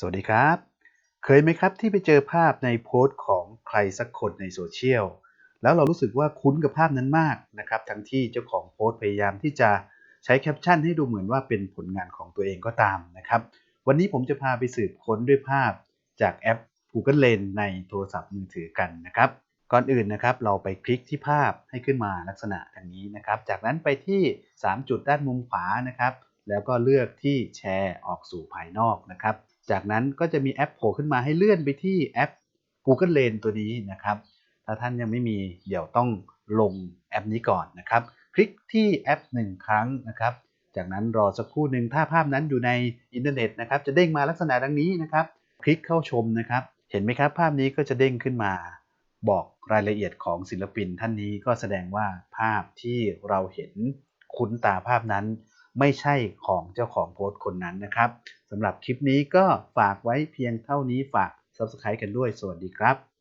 สวัสดีครับ เคยไหมครับที่ไปเจอภาพในโพสต์ของใครสักคนในโซเชียลแล้วเรารู้สึกว่าคุ้นกับภาพนั้นมากนะครับ ทั้งที่เจ้าของโพสต์พยายามที่จะใช้แคปชั่นให้ดูเหมือนว่าเป็นผลงานของตัวเองก็ตามนะครับ วันนี้ผมจะพาไปสืบค้นด้วยภาพจากแอป Google Lens ในโทรศัพท์มือถือกันนะครับ ก่อนอื่นนะครับ เราไปคลิกที่ภาพให้ขึ้นมาลักษณะดังนี้นะครับ จากนั้นไปที่ 3 จุดด้านมุมขวานะครับ แล้วก็เลือกที่แชร์ออกสู่ภายนอกนะครับ จากนั้นก็จะมีแอปโผล่ขึ้นมาให้เลื่อนไปที่แอป Google Lens ตัวนี้นะครับ ถ้าท่านยังไม่มีเดี๋ยวต้องลงแอปนี้ก่อนนะครับ คลิกที่แอป 1 ครั้งนะครับ จากนั้นรอสักครู่หนึ่งถ้าภาพนั้นอยู่ในอินเทอร์เน็ตนะครับ จะเด้งมาลักษณะดังนี้นะครับ คลิกเข้าชมนะครับ เห็นไหมครับ ภาพนี้ก็จะเด้งขึ้นมา บอกรายละเอียดของศิลปินท่านนี้ก็แสดงว่าภาพที่เราเห็นคุ้นตาภาพนั้น ไม่ใช่ของเจ้าของโพสต์คนนั้นนะครับสำหรับคลิปนี้ก็ฝากไว้เพียงเท่านี้ฝาก Subscribe กันด้วย สวัสดีครับ